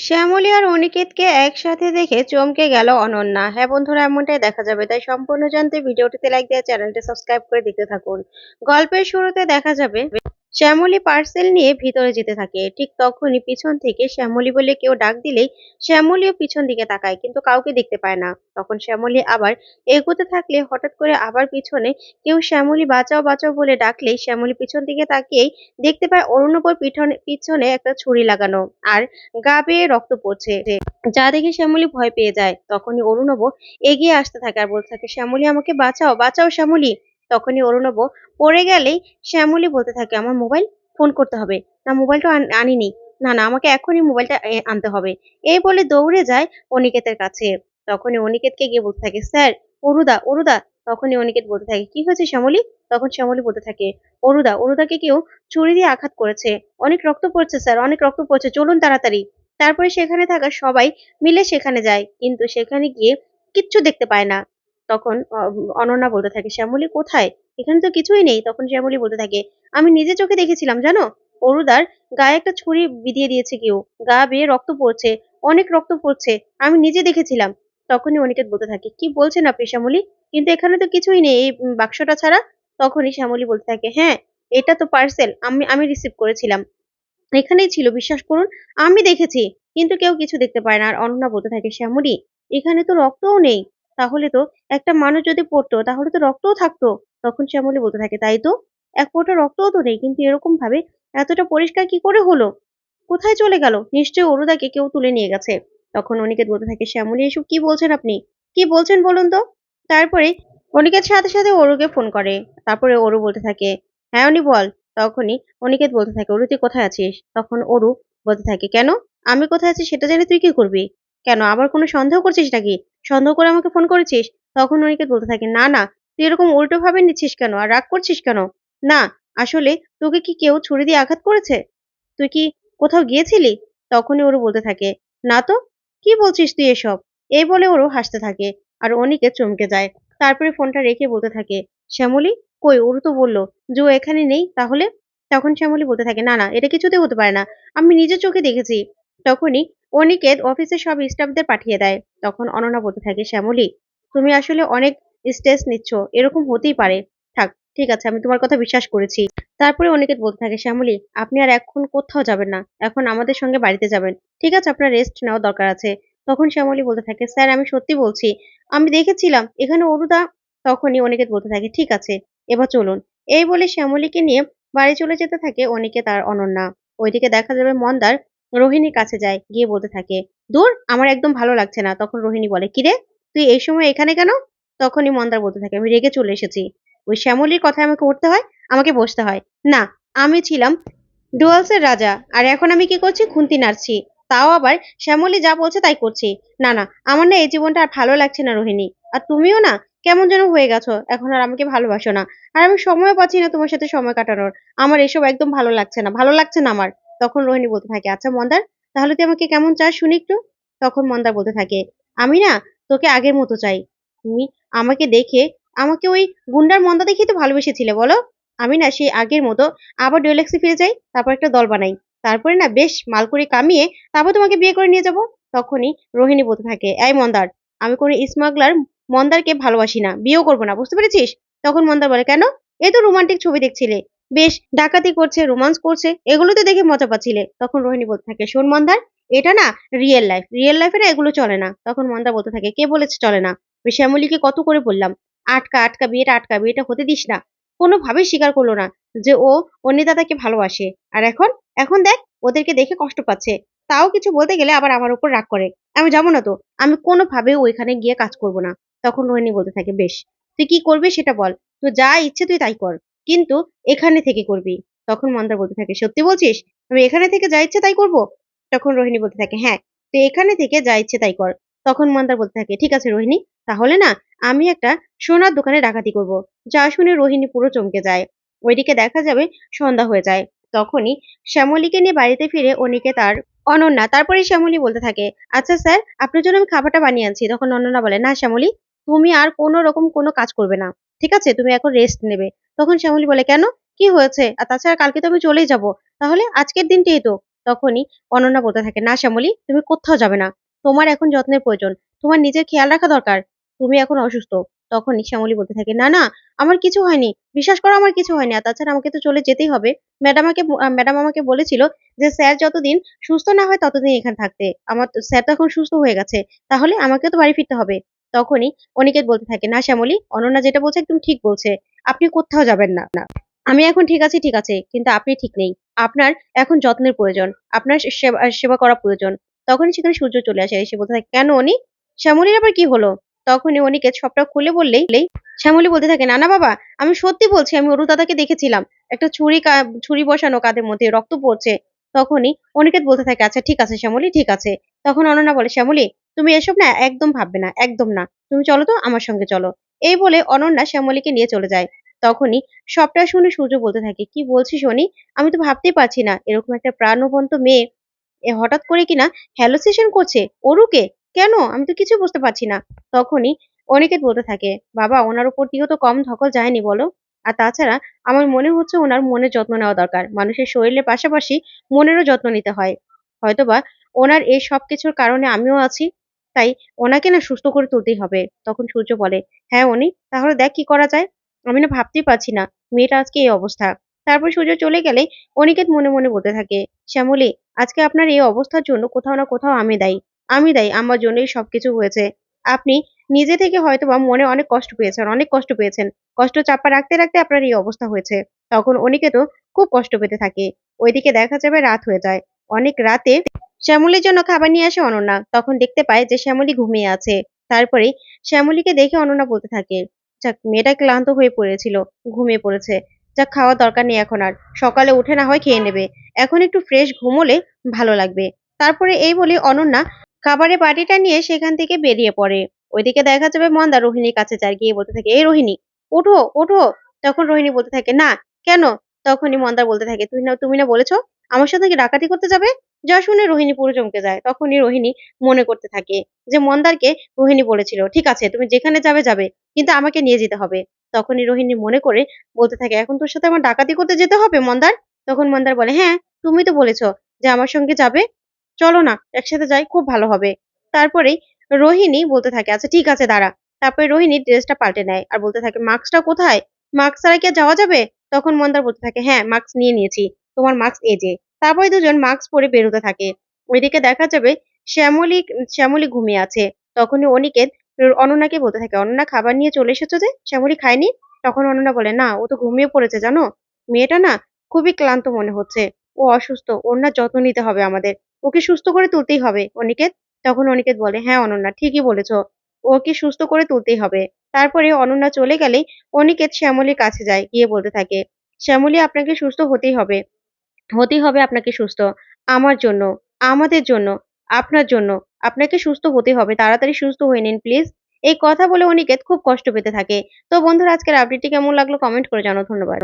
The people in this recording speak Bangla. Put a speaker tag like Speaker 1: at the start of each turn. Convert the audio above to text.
Speaker 1: শ্যামলী আর অনিকেতকে একসাথে দেখে চমকে গেল অনন্যা। হ্যাঁ বন্ধুরা, এমনটাই দেখা যাবে। তাই সম্পূর্ণ জানতে ভিডিওটিতে লাইক দেওয়া চ্যানেলটি সাবস্ক্রাইব করে দেখতে থাকুন। গল্পের শুরুতে দেখা যাবে শ্যামলী পার্সেল নিয়ে ভিতরে যেতে থাকে। ঠিক তখনই পিছন থেকে শ্যামলী বলে কেউ ডাক দিলেই শ্যামলীও পিছন দিকে তাকায়, কিন্তু কাউকে দেখতে পায় না। তখন শ্যামলী আবার এগোতে থাকলে হঠাৎ করে আবার পিছনে কেউ শ্যামলী বাঁচাও বাঁচাও বলে ডাকলেই শ্যামলী পিছন দিকে তাকিয়েই দেখতে পায় অরুণবর পিছনে পিছনে একটা ছুরি লাগানো আর গা বেয়ে রক্ত পড়ছে। যা দেখে শ্যামলী ভয় পেয়ে যায়। তখনই অরুণব এগিয়ে আসতে থাকে আর বলতে থাকে, শ্যামলী আমাকে বাঁচাও বাঁচাও শ্যামলী। তখনই অরুণব পড়ে গেলেই শ্যামলী বলতে থাকে, আমার মোবাইল ফোন করতে হবে। না মোবাইলটা আন- আনিনি। না না, আমাকে এখনই মোবাইলটা আনতে হবে। এই বলে দৌড়ে যায় অনিকেতের কাছে। তখনই অনিকেতকে গিয়ে বলতে থাকে, স্যার, অরুদা অরুদা। তখনই অনিকেত বলতে থাকে, কি হয়েছে শ্যামলী? তখন শ্যামলী বলতে থাকে, অরুদা, অরুদাকে কেউ ছুরি দিয়ে আঘাত করেছে। অনেক রক্ত পড়ছে, স্যার, অনেক রক্ত পড়ছে। চলুন তাড়াতাড়ি। তারপরে সেখানে থাকা সবাই মিলে সেখানে যায়, কিন্তু সেখানে গিয়ে কিচ্ছু দেখতে পায় না। তখন অনন্যা বলতে থাকে, শ্যামলী কোথায়? এখানে তো কিছুই নেই। তখন শ্যামলী বলতে থাকে, আমি নিজে চোখে দেখেছিলাম, জানো? অরুদার গায়ে একটা ছুরি বিধিয়ে দিয়েছে কেউ। গা বেয়ে রক্ত পড়ছে, অনেক রক্ত পড়ছে, আমি নিজে দেখেছিলাম। তখনই অনিকেত বলতে থাকে, কি বলছেন আপনি শ্যামলী? কিন্তু এখানে তো কিছুই নেই, এই বাক্সটা ছাড়া? তখনই শ্যামলী বলতে থাকে হ্যাঁ এটা তো পার্সেল আমি আমি রিসিভ করেছিলাম। এখানেই ছিল, বিশ্বাস করুন, আমি দেখেছি, কিন্তু কেউ কিছু দেখতে পায় না। আর অনন্যা বলতে থাকে, শ্যামলী, এখানে তো রক্তও নেই। তাহলে তো একটা মানুষ যদি পড়তো, তাহলে তো রক্তও থাকতো। তখন শ্যামলী বলতে থাকে, তাই তো? এক ফোঁটা রক্তও তো নেই, কিন্তু এরকম ভাবে এতটা পরিষ্কার কি করে হলো? কোথায় চলে গেল? নিশ্চয়ই অরুদাকে কেউ তুলে নিয়ে গেছে। তখন অনিকেত বলতে থাকে শ্যামলী এসব কি বলছেন আপনি? কি বলছেন বলুন তো? তারপরে অনিকেত সাথে সাথে অরুকে ফোন করে। তারপরে অরু বলতে থাকে হ্যাঁ উনি বল। তখনই অনিকেত বলতে থাকে, অরু, তুই কোথায় আছিস? তখন অরু বলতে থাকে, কেন? আমি কোথায় আছি সেটা জেনে তুই কি করবি? কেন, আবার কোনো সন্দেহ করছিস নাকি? সন্দেহ করে আমাকে ফোন করেছিস? তখন অনিকেত বলতে থাকে, না না, তুই এরকম উল্টো ভাবে নিচ্ছিস কেন? আর রাগ করছিস কেন? না, আসলে তোকে কি কেউ ছুরি দিয়ে আঘাত করেছে? তুই কি কোথাও গিয়েছিলি? তখনই ওরও বলতে থাকে, না তো, কি বলছিস তুই এসব? এই বলে ওরও হাসতে থাকে আর অনিকে চমকে যায়। তারপরে ফোনটা রেখে বলতে থাকে, শ্যামলি, কই? ওরু তো বলল যে ও এখানে নেই, তাহলে? তখন শ্যামলি বলতে থাকে, না না, এটা কিছুতে হতে পারে না, আমি নিজের চোখে দেখেছি। তখনই অনিকেত অফিসের সব স্টাফদের পাঠিয়ে দেয়। তখন অনন্যা বলতে থাকে, শ্যামলী, তুমি আসলে অনেক স্ট্রেস নিচ্ছ। এরকম হতেই পারে। থাক, ঠিক আছে, আমি তোমার কথা বিশ্বাস করেছি। তারপরে অনিকেত বলতে থাকে, শ্যামলী, আপনি আর এখন কোথাও যাবেন না। এখন আমাদের সঙ্গে বাড়িতে যাবেন। ঠিক আছে, আপনার রেস্ট নেওয়া দরকার আছে। তখন শ্যামলী বলতে থাকে, স্যার, আমি সত্যি বলছি, আমি দেখেছিলাম, এখানে অরুদা তখনই অনিকেত বলতে থাকে, ঠিক আছে, এবার চলুন। এই বলে শ্যামলীকে নিয়ে বাড়ি চলে যেতে থাকে অনিকেত আর অনন্যা। ওইদিকে দেখা যাবে মন্দার রোহিণীর কাছে যায়, গিয়ে বলতে থাকে, দূর, আমার একদম ভালো লাগছে না। তখন রোহিণী বলে, কিরে, তুই এই সময় এখানে কেন? তখনই মন্দার বলতে থাকে, আমি রেগে চলে এসেছি। ওই শ্যামলীর কথায় আমাকে উঠতে হয়? আমাকে বসতে হয়? না, আমি ছিলাম ডুয়ালসের রাজা, আর এখন আমি কি করছি? খুন্তি নাড়ছি। তাও আবার শ্যামলী যা বলছে তাই করছি। না না, আমার না এই জীবনটা আর ভালো লাগছে না রোহিণী। আর তুমিও না, কেমন যেন হয়ে গেছো, এখন আর আমাকে ভালোবাসো না। আর আমি সময়ও পাচ্ছি না তোমার সাথে সময় কাটানোর। আমার এসব একদম ভালো লাগছে না, ভালো লাগছে না আমার। তখন রোহিণী বলতে থাকে আচ্ছা মন্দার, তাহলে তুই আমাকে কেমন চাস শুনি একটু? তখন মন্দার বলতে থাকে, আমি না তোকে আগের মতো চাই। তুমি আমাকে দেখে আমাকে ওই গুন্ডার মন্দা দেখেই তো ভালোবেসেছিলে, বলো? আমি না সেই আগের মতো আবার ডুয়েলেক্সে ফিরে যাই, তারপর একটা দল বানাই। তারপরে না বেশ মাল করে কামিয়ে তারপর তোমাকে বিয়ে করে নিয়ে যাব। তখনই রোহিণী বলতে থাকে, এই মন্দার, আমি কোনো স্মাগলার মন্দারকে ভালোবাসি না, বিয়েও করব না, বুঝতে পেরেছিস? তখন মন্দার বলে, কেন? এই তো রোমান্টিক ছবি দেখছিলে। বেশ ডাকাতি করছে রোমান্স করছে, এগুলোতে দেখে মজা পাচ্ছিলে। তখন রোহিণী বলতে থাকে, শোন মন্দার, এটা না রিয়েল লাইফ রিয়েল লাইফে না এগুলো চলে না। তখন মন্দা বলতে থাকে, কে বলেছে চলে না? ওই শ্যামলীকে কত করে বললাম, আটকা আটকা, বিয়েটা আটকা, বিয়েটা হতে দিস না। কোনোভাবেই স্বীকার করল না যে ও অন্যদাতাকে ভালোবাসে। আর এখন এখন দেখ, ওদেরকে দেখে কষ্ট পাচ্ছে। তাও কিছু বলতে গেলে আবার আমার উপর রাগ করে। আমি যাব না তো, আমি কোনোভাবে ওইখানে গিয়ে কাজ করব না। তখন রোহিণী বলতে থাকে, বেশ, তুই কি করবি সেটা বল তো যা ইচ্ছে তুই তাই কর। কিন্তু এখানে থেকে করবি। তখন মন্দার বলতে থাকে, সত্যি বলছিস? আমি এখানে থেকে যা ইচ্ছে তাই করব? তখন রোহিণী বলতে থাকে হ্যাঁ তুই এখানে থেকে যা ইচ্ছে তাই কর। তখন মন্দার বলতে থাকে, ঠিক আছে রোহিণী, তাহলে না, আমি একটা সোনার দোকানে ডাকাতি করব। যা শুনে রোহিণী পুরো চমকে যায়। ওইদিকে দেখা যাবে সন্ধ্যা হয়ে যায়। তখনই শ্যামলীকে নিয়ে বাড়িতে ফিরে অনিকে তার অনন্যা তারপরে শ্যামলী বলতে থাকে আচ্ছা স্যার, আপনার জন্য আমি খাবারটা বানিয়ে আনছি। তখন অনন্যা বলে, না শ্যামলী, তুমি আর কোনো রকম কোনো কাজ করবে না। ঠিক আছে? তুমি এখন রেস্ট নেবে। তখন শ্যামলী বলে, কেন? কি হয়েছে? আর তাছাড়া কালকে তো আমি চলেই যাব। তাহলে আজকের দিনটাই তো। তখনই অনন্যা বলতে থাকে, না শ্যামলী, তুমি কোথাও যাবে না। তোমার এখন যত্নের প্রয়োজন। তোমার নিজের খেয়াল রাখা দরকার। তুমি এখন অসুস্থ। তখনই শ্যামলী বলতে থাকে, না না, আমার কিছু হয়নি। বিশ্বাস করো আমার কিছু হয়নি। আর তাছাড়া আমাকে তো চলে যেতেই হবে। ম্যাডাম আমাকে ম্যাডাম আমাকে বলেছিল যে, স্যার যতদিন সুস্থ না হয় ততদিন এখানে থাকতে। আমার স্যার তো এখন সুস্থ হয়ে গেছে। তাহলে আমাকে তো বাড়ি ফিরতে হবে। তখনই অনিকেত বলতে থাকে, না শ্যামলী, অনন্যা যেটা বলছে একদম ঠিক বলছে। আপনি কোথাও যাবেন না। না আমি এখন ঠিক আছি, ঠিক আছে, কিন্তু আপনি ঠিক নেই। আপনার এখন যত্নের প্রয়োজন, আপনার সেবা করা প্রয়োজন। তখনই সেখানে সূর্য চলে আসে, এসে বলতে থাকে, কেন উনি শ্যামলীর আবার কি হলো? তখনই অনিকেত সবটা খুলে বললেই শ্যামলী বলতে থাকে না না বাবা, আমি সত্যি বলছি, আমি অরু দাদাকে দেখেছিলাম। একটা ছুরি ছুরি বসানো কাদের মধ্যে রক্ত পড়ছে। তখনই অনিকেত বলতে থাকে আচ্ছা ঠিক আছে শ্যামলী, ঠিক আছে। তখন অনন্যা বলে, শ্যামলী তুমি এসব না একদম ভাববে না, একদম না। তুমি চলো তো আমার সঙ্গে চলো। এই বলে অনন্যা শ্যামলীকে নিয়ে চলে যায়। তখনই সবটা শুনে সূর্য বলতে থাকে, কি বলছিস শনি আমি তো ভাবতেই পারছি না। এরকম একটা প্রাণবন্ত মেয়ে এ হঠাৎ করে কিনা হ্যালোসেশন করছে? অরুকে? কেন? আমি তো কিছু বুঝতে পারছি না। তখনই অনিকেত বলতে থাকে, বাবা, ওনার উপর দিয়েও তো কম ধকল যায়নি বলো? আর তাছাড়া আমার মনে হচ্ছে ওনার মনের যত্ন নেওয়া দরকার। মানুষের শরীরের পাশাপাশি মনেরও যত্ন নিতে হয়। হয়তোবা ওনার এই সব কিছুর কারণে আমিও আছি। তাই ওনাকে না সুস্থ করে তুলতেই হবে। তখন সূর্য বলে হ্যাঁ উনি, তাহলে দেখ কি করা যায়। আমি না ভাবতেই পারছি না মেয়েটা আজকে এই অবস্থা। তারপর সূর্য চলে গেলে অনিকেত মনে মনে বলতে থাকে, শ্যামলি, আজকে আপনার এই অবস্থার জন্য কোথাও না কোথাও আমি দায়ী। আমি দায়ী, আমার জন্যই সবকিছু হয়েছে। আপনি নিজে থেকে হয়তো বা মনে অনেক কষ্ট পেয়েছেন, অনেক কষ্ট পেয়েছেন। কষ্ট চাপা রাখতে রাখতে আপনার এই অবস্থা হয়েছে। তখন অনিকেতও খুব কষ্ট পেতে থাকে। ওইদিকে দেখা যাবে রাত হয়ে যায়। অনেক রাতে শ্যামলীর জন্য খাবার নিয়ে আসে অনন্যা। তখন দেখতে পায় যে শ্যামলী ঘুমিয়ে আছে। তারপরে শ্যামলীকে দেখে অনন্যা বলতে থাকে, যাক, মেয়েটা ক্লান্ত হয়ে পড়েছিল, ঘুমিয়ে পড়েছে। যাক, খাওয়ার দরকার নেই এখন আর। সকালে উঠে না হয় খেয়ে নেবে। এখন একটু ফ্রেশ ঘুমোলে ভালো লাগবে। তারপরে এই বলে অনন্যা খাবারের বাটিটা নিয়ে সেখান থেকে বেরিয়ে পড়ে। ওইদিকে দেখা যাবে মন্দা রোহিণীর কাছে যায়, গিয়ে বলতে থাকে, এই রোহিণী, ওঠো ওঠো। তখন রোহিণী বলতে থাকে, না, কেন? তখনই মন্দার বলতে থাকে, তুই না, তুমি না বলেছ? আমার সাথে কি ডাকাতি করতে যাবে? যা শুনে রোহিণী পুরো চমকে যায়। তখনই রোহিণী মনে করতে থাকে যে, মন্দারকে রোহিণী বলেছিল, ঠিক আছে, তুমি যেখানে যাবে যাবে, কিন্তু আমাকে নিয়ে যেতে হবে। তখনই রোহিণী মনে করে বলতে থাকে, এখন তোর সাথে আমার ডাকাতি করতে যেতে হবে, মন্দার? তখন মন্দার বলে হ্যাঁ তুমি তো বলেছ যে, আমার সঙ্গে যাবে। চলো না, একসাথে যাই, খুব ভালো হবে। তারপরেই রোহিণী বলতে থাকে আচ্ছা ঠিক আছে, দাঁড়া। তারপরে রোহিণী ড্রেসটা পাল্টে নেয় আর বলতে থাকে, মাস্কটা কোথায়? মাস্ক ছাড়া কি যাওয়া যাবে? তখন মন্দার বলতে থাকে হ্যাঁ মাস্ক নিয়ে নিয়েছি। তোমার মাস্ক এই যে। তারপরে দুজন মাস্ক পরে বেরোতে থাকে। ওইদিকে দেখা যাবে শ্যামলী শ্যামলী ঘুমিয়ে আছে। তখনই অনিকেত অনন্যাকে বলতে থাকে, অনন্যা, খাবার নিয়ে চলে এসেছ যে? শ্যামলী খায়নি? তখন অনন্যা বলে, না, ও তো ঘুমিয়ে পড়েছে, জানো? মেয়েটা না খুবই ক্লান্ত মনে হচ্ছে। ও অসুস্থ, ওর না যত্ন নিতে হবে আমাদের। ওকে সুস্থ করে তুলতেই হবে, অনিকেত? তখন অনিকেত বলে হ্যাঁ অনন্যা, ঠিকই বলেছ। ওকে সুস্থ করে তুলতেই হবে। তারপরে অনন্যা চলে গেলেই অনিকেত শ্যামলীর কাছে যায়, গিয়ে বলতে থাকে, শ্যামলী, আপনাকে সুস্থ হতেই হবে। হতেই হবে আপনাকে সুস্থ। আমার জন্য, আমাদের জন্য, আপনার জন্য। আপনাকে সুস্থ হতে হবে। তাড়াতাড়ি সুস্থ হয়ে নিন প্লিজ এই কথা বলে অনিকেত খুব কষ্ট পেতে থাকে। তো বন্ধুরা, আজকের আপডেটটি কেমন লাগল কমেন্ট করে জানাও। ধন্যবাদ।